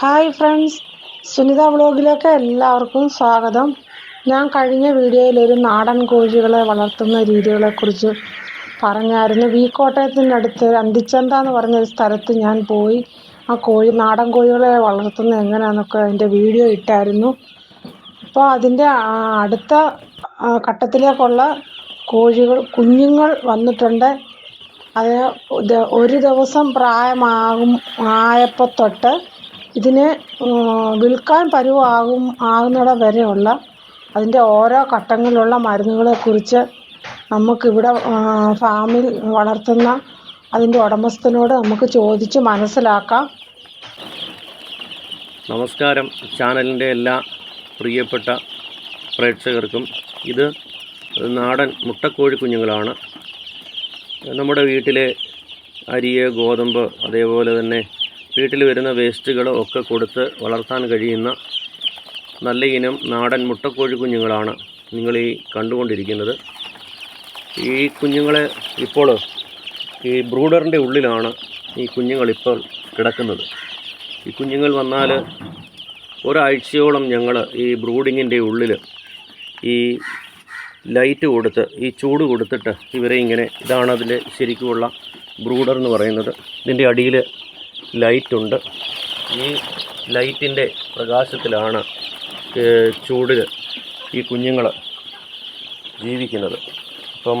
Hi friends Sunitha വ്ളോഗിലേക്ക് എല്ലാവർക്കും സ്വാഗതം. ഞാൻ കഴിഞ്ഞ വീഡിയോയിൽ ഒരു നാടൻ കോഴികളെ വളർത്തുന്ന രീതികളെക്കുറിച്ച് പറഞ്ഞായിരുന്നു. വി കോട്ടയത്തിനടുത്ത് അന്തിച്ചന്ത എന്ന് പറഞ്ഞൊരു സ്ഥലത്ത് ഞാൻ പോയി. ആ കോഴി നാടൻ കോഴികളെ വളർത്തുന്നത് എങ്ങനെയാണെന്നൊക്കെ അതിന്റെ വീഡിയോ ഇട്ടായിരുന്നു. അപ്പോൾ അതിന്റെ അടുത്ത ഘട്ടത്തിലേക്കുള്ള കോഴികൾ കുഞ്ഞുങ്ങൾ വന്നിട്ടുണ്ട്. അത് ഒരു ദിവസം പ്രായമാകും ആയപ്പോൾ തൊട്ട് ഇതിനെ വിൽക്കാൻ പരുവാകും ആകുന്നിടം വരെയുള്ള അതിന്റെ ഓരോ ഘട്ടങ്ങളിലുള്ള മരുന്നുകളെക്കുറിച്ച് നമുക്കിവിടെ ഫാമിൽ വളർത്തുന്ന അതിന്റെ ഉടമസ്ഥനോട് നമുക്ക് ചോദിച്ച് മനസ്സിലാക്കാം. നമസ്കാരം. ചാനലിന്റെ എല്ലാ പ്രിയപ്പെട്ട പ്രേക്ഷകർക്കും ഇത് നാടൻ മുട്ടക്കോഴി കുഞ്ഞുങ്ങളാണ്. നമ്മുടെ വീട്ടിലെ അരിയെ ഗോതമ്പ് അതേപോലെ തന്നെ വീട്ടിൽ വരുന്ന വേസ്റ്റുകളോ ഒക്കെ കൊടുത്ത് വളർത്താൻ കഴിയുന്ന നല്ല ഇനം നാടൻ മുട്ടക്കോഴി കുഞ്ഞുങ്ങളാണ് നിങ്ങൾ ഈ കണ്ടുകൊണ്ടിരിക്കുന്നത്. ഈ കുഞ്ഞുങ്ങളെ ഇപ്പോൾ ഈ ബ്രൂഡറിന്റെ ഉള്ളിലാണ് ഈ കുഞ്ഞുങ്ങളിപ്പോൾ കിടക്കുന്നത്. ഈ കുഞ്ഞുങ്ങൾ വന്നാൽ ഒരാഴ്ചയോളം ഞങ്ങൾ ഈ ബ്രൂഡിങ്ങിന്റെ ഉള്ളിൽ ഈ ലൈറ്റ് കൊടുത്ത് ഈ ചൂട് കൊടുത്തിട്ട് ഇവരെ ഇങ്ങനെ ഇതാണ് അതിന്റെ ശരിക്കുമുള്ള ബ്രൂഡർ എന്ന് പറയുന്നത്. ഇതിന്റെ അടിയിൽ ലൈറ്റുണ്ട്. ഈ ലൈറ്റിന്റെ പ്രകാശത്തിലാണ് ചൂടിൽ ഈ കുഞ്ഞുങ്ങൾ ജീവിക്കുന്നത്. അപ്പം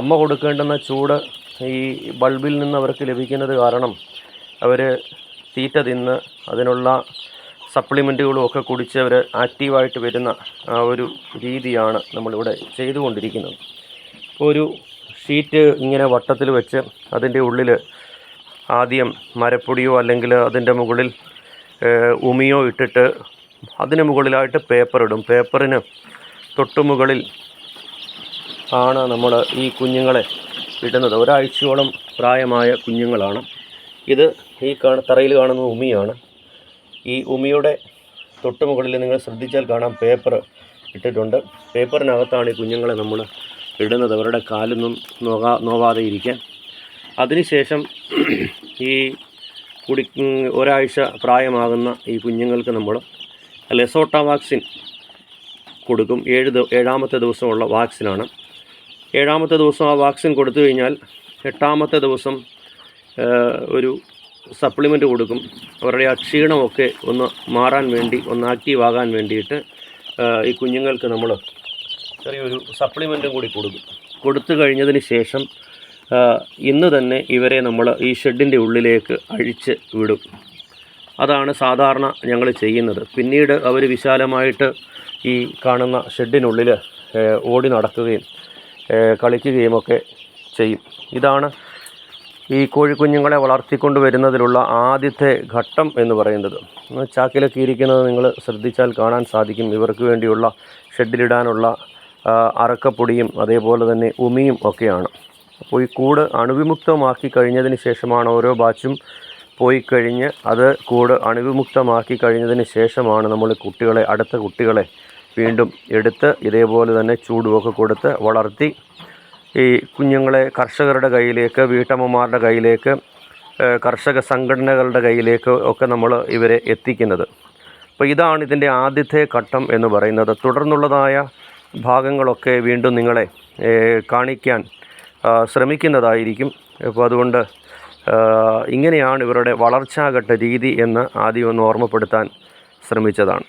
അമ്മ കൊടുക്കേണ്ടുന്ന ചൂട് ഈ ബൾബിൽ നിന്ന് അവർക്ക് ലഭിക്കുന്നത് കാരണം അവർ തീറ്റ തിന്ന് അതിനുള്ള സപ്ലിമെന്റുകളും ഒക്കെ കുടിച്ച് അവർ ആക്റ്റീവായിട്ട് വരുന്ന ആ ഒരു രീതിയാണ് നമ്മളിവിടെ ചെയ്തുകൊണ്ടിരിക്കുന്നത്. ഇപ്പോൾ ഒരു ഷീറ്റ് ഇങ്ങനെ വട്ടത്തിൽ വെച്ച് അതിന്റെ ഉള്ളിൽ ആദ്യം മരപ്പൊടിയോ അല്ലെങ്കിൽ അതിന്റെ മുകളിൽ ഉമിയോ ഇട്ടിട്ട് അതിന് മുകളിലായിട്ട് പേപ്പർ ഇടും. പേപ്പറിന് തൊട്ടുമുകളിൽ ആണ് നമ്മൾ ഈ കുഞ്ഞുങ്ങളെ ഇടുന്നത്. ഒരാഴ്ചയോളം പ്രായമായ കുഞ്ഞുങ്ങളാണ്. ഇത് ഈ കാണ തറയിൽ കാണുന്ന ഉമിയാണ്. ഈ ഉമിയുടെ തൊട്ടുമുകളിൽ നിങ്ങൾ ശ്രദ്ധിച്ചാൽ കാണാം പേപ്പർ ഇട്ടിട്ടുണ്ട്. പേപ്പറിനകത്താണ് ഈ കുഞ്ഞുങ്ങളെ നമ്മൾ ഇടുന്നത്. അവരുടെ കാലൊന്നും നോകാ നോവാതെ ഇരിക്കാൻ അതിനുശേഷം ഈ കുടി ഒരാഴ്ച പ്രായമാകുന്ന ഈ കുഞ്ഞുങ്ങൾക്ക് നമ്മൾ ലെസോട്ട വാക്സിൻ കൊടുക്കും. ഏഴ് ഏഴാമത്തെ ദിവസമുള്ള വാക്സിനാണ്. ഏഴാമത്തെ ദിവസം ആ വാക്സിൻ കൊടുത്തു കഴിഞ്ഞാൽ എട്ടാമത്തെ ദിവസം ഒരു സപ്ലിമെന്റ് കൊടുക്കും. അവരുടെ ആ ക്ഷീണമൊക്കെ ഒന്ന് മാറാൻ വേണ്ടി ഒന്ന് ആക്റ്റീവ് ആകാൻ വേണ്ടിയിട്ട് ഈ കുഞ്ഞുങ്ങൾക്ക് നമ്മൾ ചെറിയൊരു സപ്ലിമെന്റും കൂടി കൊടുക്കും. കൊടുത്തു കഴിഞ്ഞതിന് ശേഷം ഇന്ന് തന്നെ ഇവരെ നമ്മൾ ഈ ഷെഡിന്റെ ഉള്ളിലേക്ക് അഴിച്ച് വിടും. അതാണ് സാധാരണ ഞങ്ങൾ ചെയ്യുന്നത്. പിന്നീട് അവർ വിശാലമായിട്ട് ഈ കാണുന്ന ഷെഡിനുള്ളിൽ ഓടി നടക്കുകയും കളിക്കുകയും ഒക്കെ ചെയ്യും. ഇതാണ് ഈ കോഴിക്കുഞ്ഞുങ്ങളെ വളർത്തിക്കൊണ്ട് വരുന്നതിലുള്ള ആദ്യത്തെ ഘട്ടം എന്ന് പറയുന്നത്. ചാക്കിലൊക്കെ ഇരിക്കുന്നത് നിങ്ങൾ ശ്രദ്ധിച്ചാൽ കാണാൻ സാധിക്കും. ഇവർക്ക് വേണ്ടിയുള്ള ഷെഡിലിടാനുള്ള അറക്കപ്പൊടിയും അതേപോലെ തന്നെ ഉമിയും ഒക്കെയാണ്. അപ്പോൾ ഈ കൂട് അണുവിമുക്തമാക്കി കഴിഞ്ഞതിന് ശേഷമാണ് ഓരോ ബാച്ചും പോയി കഴിഞ്ഞ് അത് കൂട് അണുവിമുക്തമാക്കി കഴിഞ്ഞതിന് ശേഷമാണ് നമ്മൾ കുട്ടികളെ അടുത്ത കുട്ടികളെ വീണ്ടും എടുത്ത് ഇതേപോലെ തന്നെ ചൂടുമൊക്കെ കൊടുത്ത് വളർത്തി ഈ കുഞ്ഞുങ്ങളെ കർഷകരുടെ കയ്യിലേക്ക് വീട്ടമ്മമാരുടെ കയ്യിലേക്ക് കർഷക സംഘടനകളുടെ കയ്യിലേക്ക് ഒക്കെ നമ്മൾ ഇവരെ എത്തിക്കുന്നത്. അപ്പോൾ ഇതാണ് ഇതിന്റെ ആദ്യത്തെ ഘട്ടം എന്ന് പറയുന്നത്. തുടർന്നുള്ളതായ ഭാഗങ്ങളൊക്കെ വീണ്ടും നിങ്ങളെ കാണിക്കാൻ ശ്രമിക്കുന്നതായിരിക്കും. അപ്പോൾ അതുകൊണ്ട് ഇങ്ങനെയാണ് ഇവരുടെ വളർച്ചാഘട്ട രീതി എന്ന് ആദ്യം ഒന്ന് ഓർമ്മപ്പെടുത്താൻ ശ്രമിച്ചതാണ്.